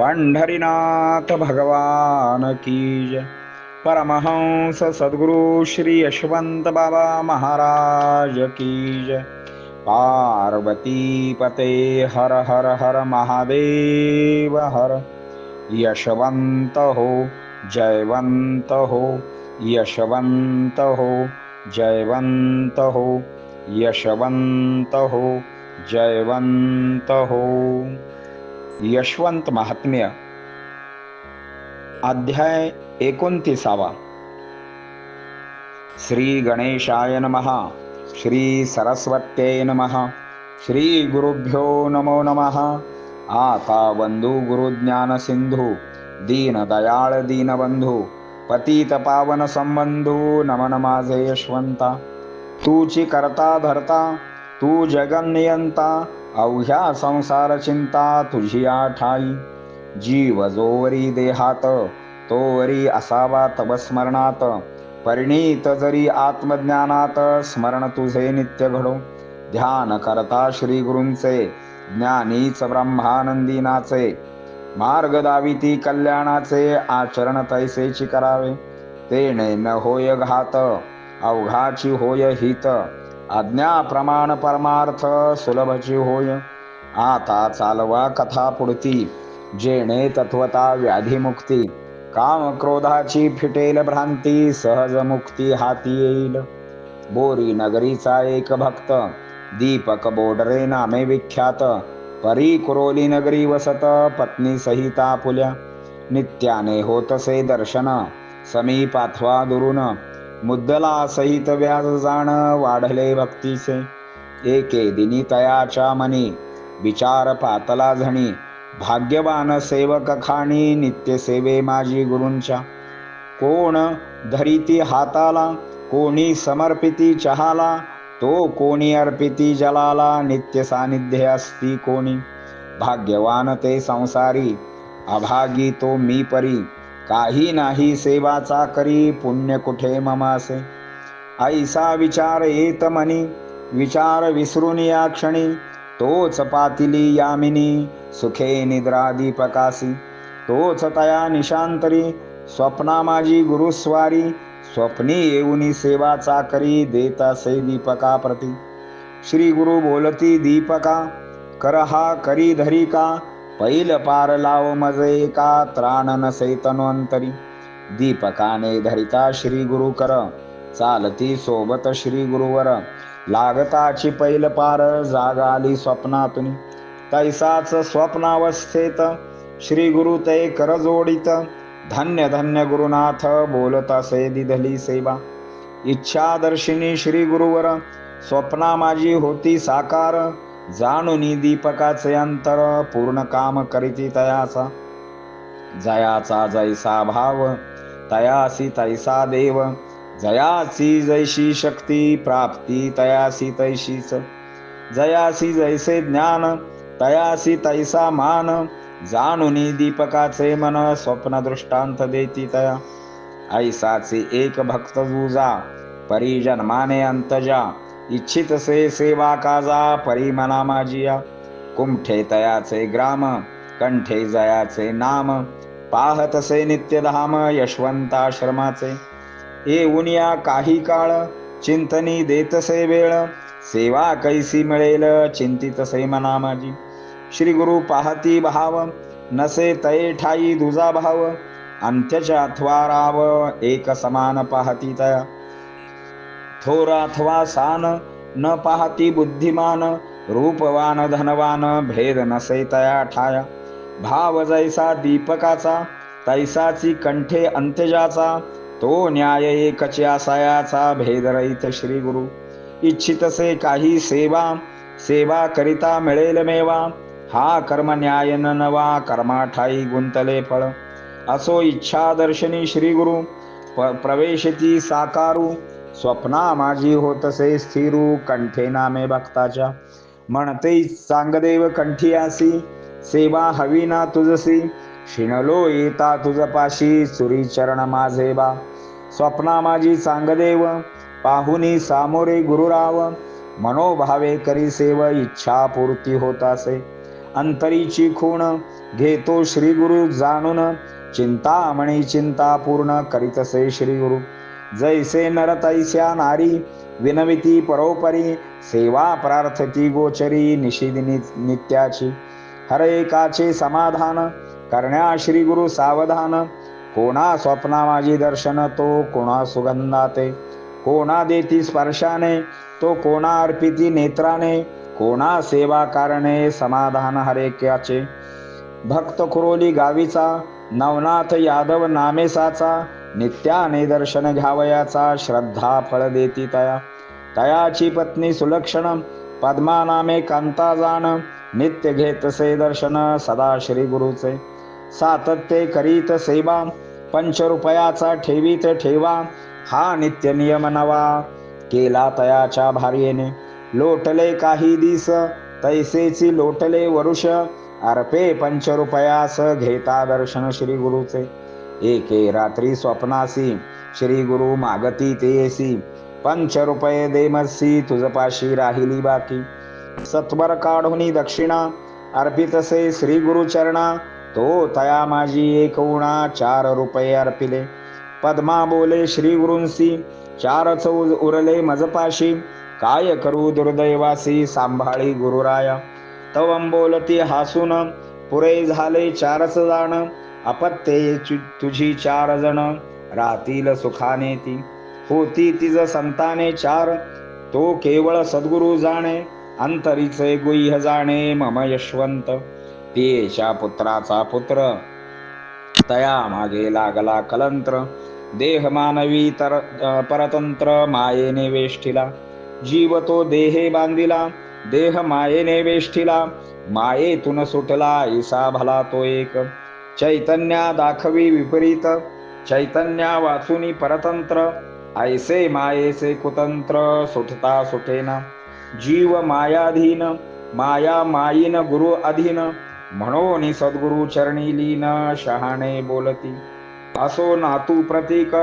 पंढरीनाथ भगवान की जय। परमहंस सद्गुरु श्री यशवंत बाबा महाराज की जय। पार्वती पते हर हर हर महादेव हर। यशवंत हो जयवंत हो यशवंत हो जयवंत हो यशवंत हो जयवंत हो। यशवंत महात्म्य. अध्याय एकोणतीसावा. श्री गणेशाय नमः. श्री सरस्वत्यै नमः. श्री गुरुभ्यो नमो नमः. आता बंधू गुरुज्ञान सिंधू दीन दयाळ दीनबंधू पतित पावन संबंधू नमन माझे यशवंता. तूची करता धरता तू जगन्नियंता अवघ्या संसार चिंता तुझी आठाई. जीव जोवरी देहात तोवरी असावा तव स्मरणात परिणीत जरी आत्मज्ञानात स्मरण तुझे नित्य घडो. ध्यान करता श्री गुरूंचे ज्ञानीच ब्रह्मानंदीनाचे. मार्ग दाविती कल्याणाचे आचरण तैसेची करावे. तेने न होय घात अवघाची होय हित. आज्ञा प्रमाण परमार्थ सुलभची होय. आता चालवा कथा पुढती जेणे तत्वता व्याधीमुक्ती. काम क्रोधाची फिटेल भ्रांती सहज मुक्ती हाती येईल. बोरी नगरीचा एक भक्त दीपक बोडरे नामे विख्यात. परी कुरोली नगरी वसत पत्नी सहिता पुल्या नित्याने होतसे दर्शन समीपाथवा दुरून. मुद्दला सहित व्याज जाण वाढले भक्तीचे. एके दिनी तयाच्या मनी विचार पातला झणी. भाग्यवान सेवक खाणी नित्य सेवे माझी गुरूंच्या. कोण धरिती हाताला कोणी समर्पिती चहाला तो कोणी अर्पिती जलाला नित्य सानिध्य असती कोणी. भाग्यवान ते संसारी अभागी तो मी परी. काही नाही सेवाचा करी पुण्य कुठे ममासे ऐसा विचार येत मनी विचार विसरून या क्षणी तोच पातिली यामिनी सुखे निद्रा दीपकासी तोच तया निशांतरी स्वप्ना माझी गुरुस्वारी स्वप्नी येऊनी सेवा चाकरी देता से दीपका प्रती. श्री गुरु बोलती दीपका करहा करी धरी का? पैल पार लाव मजे का त्राण नसे अंतरी दीपकाने धरिता श्री गुरु कर चालती सोबत श्री गुरुवर. लागताची पैल पार जाग आली स्वप्नातून. तैसाच स्वप्नावस्थेत श्री गुरु ते कर जोडित. धन्य धन्य गुरुनाथ बोलत असे दिधली सेवा. इच्छादर्शिनी श्री गुरुवर स्वप्ना माझी होती साकार. जाणुनी दीपकाचे अंतर पूर्ण काम करीती तयाचा जयाचा जैसा भाव तयासी तैसा देव. जयासी जैशी शक्ती प्राप्ती तयासी तैशीच. जयासी जैसे ज्ञान तयासी तैसा मान. जाणुनी दीपकाचे मन स्वप्न दृष्टांत देती तया. ऐसाचे एक भक्त जुजा परिजन्माने अंतजा. इच्छित से सेवा काजा परिमना माझिया कुंठे तयाचे ग्राम कंठे जयाचे नाम। पाहतसे नित्यधाम यशवंताश्रमाचे। येऊनिया काही काळ चिंतनी देतसे वेळ। सेवा कैसी मिळेल चिंतितसे मना माझी श्री गुरु पाहती भाव नसे तये ठाई दुजा भाव। अंत्यच्या अथवा राव एक समान पाहती तया। थोर अथवा सान न पाहती बुद्धिमान रूपवान धनवान भेद नसे तया ठाया. भाव जैसा दीपकाचा तैसाची कंठे अंत्यजाचा तो न्याय एकची आसायाचा भेद रहित श्री गुरु इच्छितसे काही सेवा सेवा करिता मिळेल मेवा हा कर्म न्याय न नवा कर्माठाई गुंतले फळ. असो इच्छा दर्शनी श्री गुरु प प्रवेशती साकारू स्वप्ना माझी होतसे स्थिरू कंठे नामे भक्ताच्या. म्हणते चांगदेव आसी सेवा हवी ना तुझसी. शिणलो येता तुझ पाशी चुरी चरण माझे बा. स्वप्ना माझी चांगदेव पाहुनी सामोरे गुरुराव. मनोभावे करी सेव इच्छा पूर्ती होत असे अंतरीची खूण घेतो श्री गुरु जाणून. चिंता म्हणी चिंता पूर्ण करीतसे श्री गुरु जैसे नर तैस्या नारी विनविती परोपरी सेवा प्रार्थती गोचरी निशिदिनी नित्याची। हर एकाचे समाधान करण्या श्री गुरु सावधान। कोणा स्वप्ना माझी दर्शन तो कोणा सुगंधाते। कोणा देती स्पर्शाने तो कोणा अर्पिती नेत्राने। कोणा सेवा कारणे समाधान हरेक्याचे भक्त खुरोली गावीचा नवनाथ यादव नामेसाचा। नित्याने दर्शन घ्यावयाचा श्रद्धा फळ देती तया. तयाची पत्नी सुलक्षण पद्मानामे कांता जाण नित्य घेतसे दर्शन सदा श्री गुरुचे. सातत्य करीत सेवा पंच रुपयाचा ठेवीत ठेवा हा नित्य नियम नवा. केला तयाच्या भार्येने लोटले काही दिस तैसेची लोटले वरुष अर्पे पंच रुपयास घेता दर्शन श्री गुरुचे. एके रात्री स्वप्नासी. श्री गुरु मागती तेसी पंच रुपये देमसी तुझपाशी राहिली बाकी. सत्वर काढूनी दक्षिणा अर्पितसे श्री गुरु चरणा. तो तया माझी एक उणा चार रुपये अर्पिले. पद्मा बोले श्री गुरुंसी चार चौज उरले मजपाशी काय करू दुर्दैवासी सांभाळी गुरुराया. तवं बोलती हसून पुरे झाले चारच जाण. अपत्ये चु- तुझी चार जण राहतील सुखाने ती. होती तिज संताने चार तो केवळ सद्गुरु जाणे अंतरीचे गुह्य जाणे मम यशवंत. तेच्या पुत्राचा पुत्र. तया मागे लागला कलंत्र. देह मानवी तर परतंत्र मायेने वेष्टीला. जीव तो देहे बांधिला. देह मायेने वेष्टीला. मायेतून सुटला ईसा भला तो एक. चैतन्या दाखवी विपरीत चैतन्या वाचुनी परतंत्र ऐसे मायेचे कुतंत्र सुटता सुठेन जीव मायाधीन माया माईन गुरु अधीन म्हणून सद्गुरु चरणी लीन शहाणे बोलती. असो नातू प्रतीक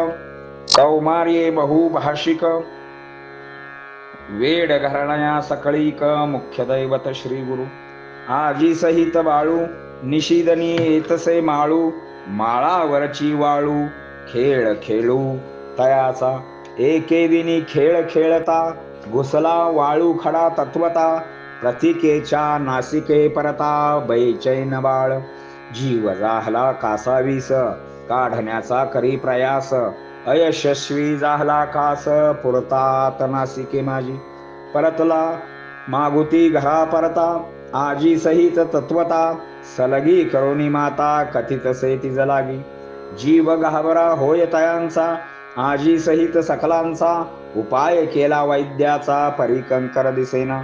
कौमार्ये बहुभाषिक वेड घरण्या सकळीक मुख्य दैवत श्री गुरु. आजी सहित बाळू निशिदनी येतसे माळू माळावरची वाळू खेळ खेळू. तयाचा एके दिनी खेळ खेळता घुसला वाळू खडा तत्वता प्रतिकेच्या नासिके परता बैचैन बाळ जीव जाहला कासावीस काढण्याचा करी प्रयास. अयशस्वी जाहला कास पुरतात नासिके माझी. परतला मागुती घरा परता आजी सहित तत्वता सलगी करोनी माता कथित सेती तिज लागी जीव घाबरा होय तयांचा आजी सहित सकलांचा उपाय केला वैद्याचा परिकंकर दिसेना।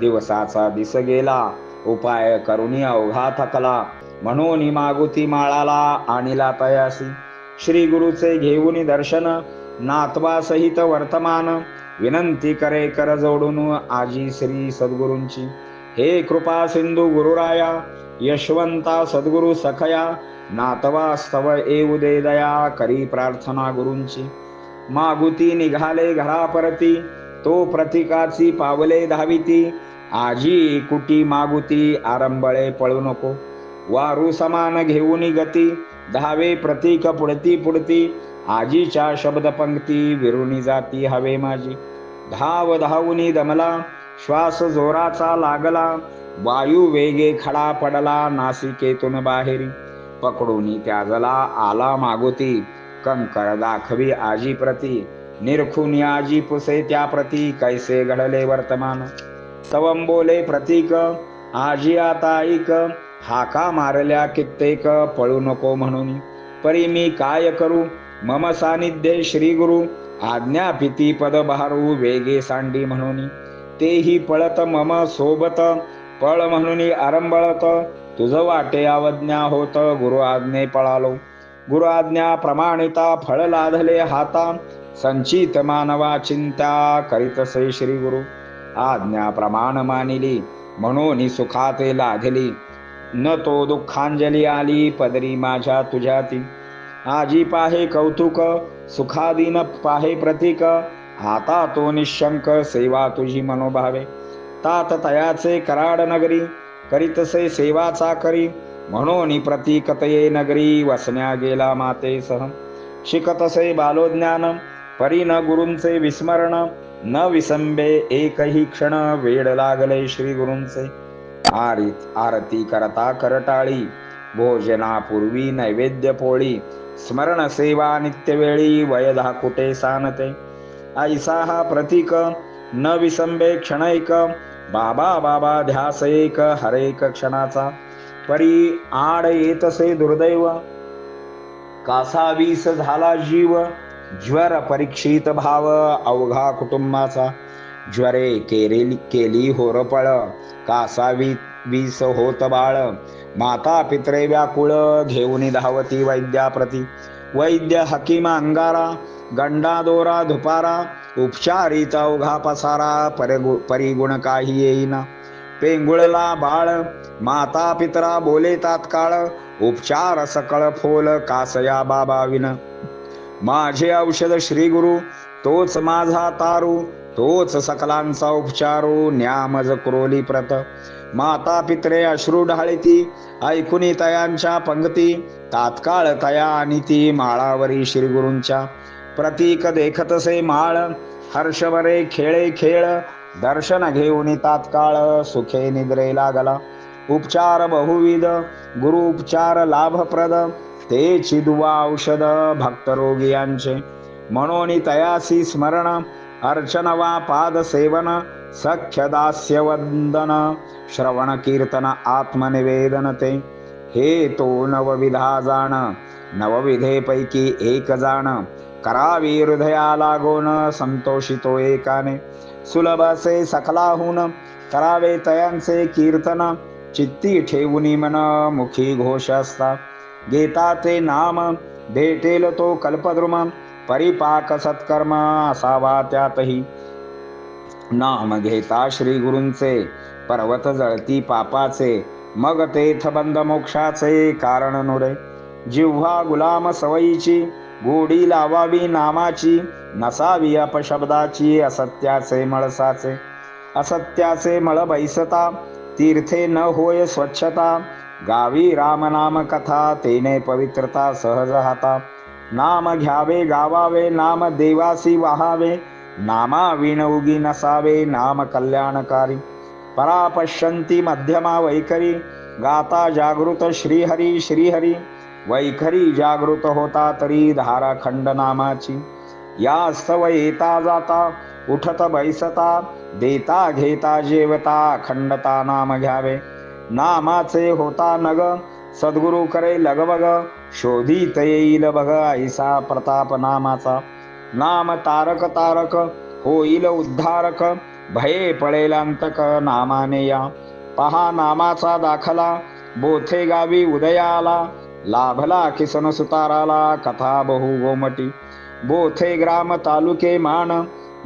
दिवसाचा दिस गेला उपाय करुणी अवघा थकला। म्हणून मागुती माळाला आणिला तयासी श्री गुरुचे घेऊन दर्शन नातवा सहित वर्तमान। विनंती करे कर जोडून आजी श्री सद्गुरूंची। हे कृपा सिंधू गुरुराया यशवंता सद्गुरु सखया नातवा स्तव येऊ दे दया करी प्रार्थना गुरूंची। मागुती निघाले घरा परती तो प्रतिकाची पावले धाविती। आजी कुटी मागुती आरंबळे पळू नको। वारू समान घेऊन गती धावे प्रतीक पुढती पुढती। आजीच्या शब्द पंक्ती विरुणी जाती हवे माझी। धाव धावुनी दमला श्वास जोराचा लागला। वायू वेगे खडा पडला नासिकेतून बाहेरी. पकडून त्याजला आला मागोती. कंकर दाखवी आजी प्रती निरखून आजी पुसे त्या प्रती कैसे घडले वर्तमान? तवम बोले प्रतीक. आजी आता ऐक. हाका मारल्या कित्येक. पळू नको म्हणून. परी मी काय करू? मम सानिध्य श्री गुरु. आज्ञा पिती पद बहारू वेगे सांडी म्हणून. तेही पळत मम सोबत. पळ म्हणून आरंबळत तुझ वाटे अवज्ञा होत गुरु आज्ञे पळालो. गुरु आज्ञा प्रमाणिता फळ लाधले हाता. संचित मानवा चिंता करीतसे श्री गुरु. आज्ञा प्रमाण मानिली म्हणून सुखाते लाधली. न तो दुःखांजली आली पदरी माझ्या तुझ्याती. आजी पाहे कौतुक सुखादीन पाहे प्रतीक. आता तो निशंक सेवा तुझी मनोभावे. तात तयाचे कराड नगरी करीतसे सेवा चाकरी म्हणून प्रतीकतये नगरी वसण्या गेला मातेसह. शिकतसे बालोज्ञान परी न गुरूंचे विस्मरण न विसंबे एकही क्षण वेड लागले श्री गुरूंचे. आरित आरती करता करटाळी भोजनापूर्वी नैवेद्य पोळी स्मरण सेवा नित्यवेळी वयधा कुटे सानते ऐसा हा प्रतीक न विसंबे क्षणैक बाबा बाबा ध्यास एक हरेक क्षणाचा. परी आड येतसे दुर्दैव कासावीस झाला जीव ज्वर परीक्षित भाव अवघा कुटुंबाचा. ज्वरे केरेली केली होरपळ कासावी वीस होत बाळ माता पित्रे व्याकुळ घेऊन धावती वैद्याप्रती. वैद्य हकीमा अंगारा गंडा दोरा धुपारा उपचारीचा अवघा पसारा परगु परिगुण काही येईना पेंगुळला बाळ माता पितरा बोले तात्काळ उपचार सकळ फोल कासया बाबा विन माझे औषध श्री गुरु तोच माझा तारू तोच सकलांचा उपचारू न्यामज क्रोली प्रत. माता पित्रे अश्रू ढाळीती ऐकुनी तयांच्या पंक्ती तात्काळ तया आणि ती माळावरी श्रीगुरूंच्या. प्रतीक देखतसे माळ हर्षवरे खेळे खेळ दर्शन घेऊन तात्काळ सुखे निद्रे लागला. उपचार बहुविध गुरु उपचार लाभप्रद ते चिदुवा औषध भक्तरोगी यांचे म्हणून तयासी स्मरण अर्चन वा पाद सेवन सख्य दास्य वंदन श्रवण कीर्तन आत्मनिवेदन ते. हे तो नवविधा जाण नवविधेपैकी एक जाण करावी हृदया लागोन संतोषितो एकाने. सुलभ असे सकलाहून करावे तयांचे कीर्तन. चित्ती ठेवून मन मुखी घोष असता गीता ते नाम भेटेल तो कल्पद्रुम. परिपाक सत्कर्म असावा त्यातही. नाम घेता श्री गुरूंचे पर्वत जळती पापाचे. मग तेथ बंद मोक्षाचे कारण नुरे जिव्हा गुलाम सवयीची गोडी लावावी नामाची नसावी अपशब्दाची असत्याचे मळसाचे. असत्याचे मळ बैसता तीर्थे न होय स्वच्छता. गावी रामनाम कथा तेने पवित्रता सहज हाता. नाम घ्यावे गावावे नाम देवासी वाहावे. नामा विण उगी नसावे नाम कल्याणकारी. परापश्यंती मध्यमा वैखरी. गाता जागृत श्रीहरी श्रीहरी. वैखरी जागृत होता तरी धारा खंड नामाची. या स्तव येता जाता उठत बैसता देता घेता जेवता खंडता नाम घ्यावे. नामाचे होता नग सद्गुरु करे लगबग शोधित येईल बघ ऐसा प्रताप नामाचा. नाम तारक तारक होईल उद्धारक भये पळेल अंतक नामाने या. पहा नामाचा दाखला बोथे गावी उदयाला लाभला किसन सुताराला कथा बहु गोमटी। बोथे ग्राम तालुके मान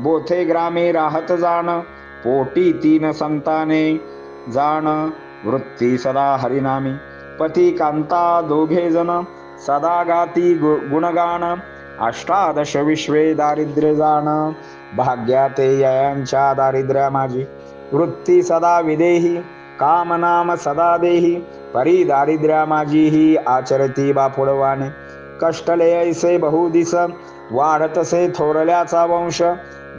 बोथे ग्रामे राहत जाण पोटी तीन संताने जाण वृत्ती सदा हरिनामी। पती कांता दोघे जण सदा गाती गु- गुणगान अष्टादश विश्वे दारिद्र्य जाण भाग्याते ययांच्या दारिद्र्या माझी वृत्ती सदा विदेही काम नाम सदा देही परी दारिद्र्या माझी ही आचरती बापुडवाने कष्टले ऐसे बहुदिस वाढतसे थोरल्याचा वंश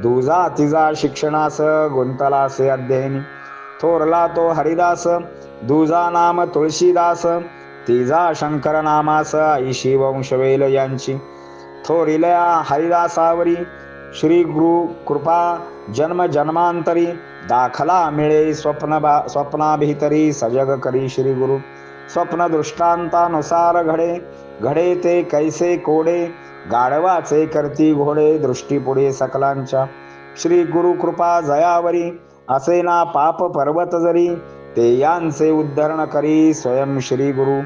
दुजा तिजा शिक्षणास गुंतलासे अध्ययनी. थोरला तो हरिदास दुजा नाम तुळशीदास तिजा शंकर नामास ऐशी वंशवेल यांची. थोरिल्या हरिदासावरी श्री गुरु कृपा जन्म जन्मांतरी दाखला मिळे स्वप्न बा स्वप्नाभितरी सजग करी श्री गुरु स्वप्न दृष्टांतानुसार घडे घडे ते कैसे कोडे गाढवाचे करती घोडे दृष्टी पुढे सकलांच्या. श्री गुरु कृपा जयावरी असे ना पाप पर्वत जरी ते यांचे उद्धरण करी स्वयं श्री गुरु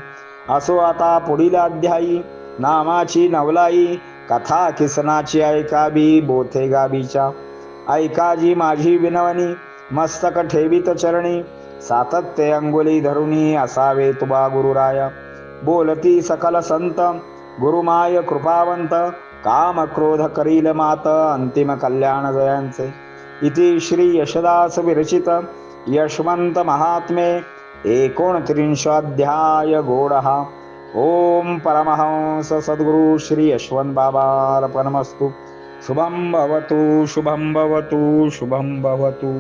असो आता पुढील अध्यायी नामाची नवलाई कथा किसनाची ऐकावी बोथे गाबीच्या. ऐकाजी माझी विनवणी मस्तक ठेवीत चरणी सातत्य अंगुली धरुणी असावे तुबा गुरुराय. बोलती सकल संत गुरुमाय कृपावंत काम क्रोध करील मात अंतिम कल्याण जयांचे. इति श्री यशदास विरचित यशवंत महात्मे एकोणत्रिंशाध्याय गोडहा. ओम परमहंस सद्गुरु श्री यशवंत बाबार्पणमस्तु. शुभं भवतु शुभं भवतु शुभं भवतु।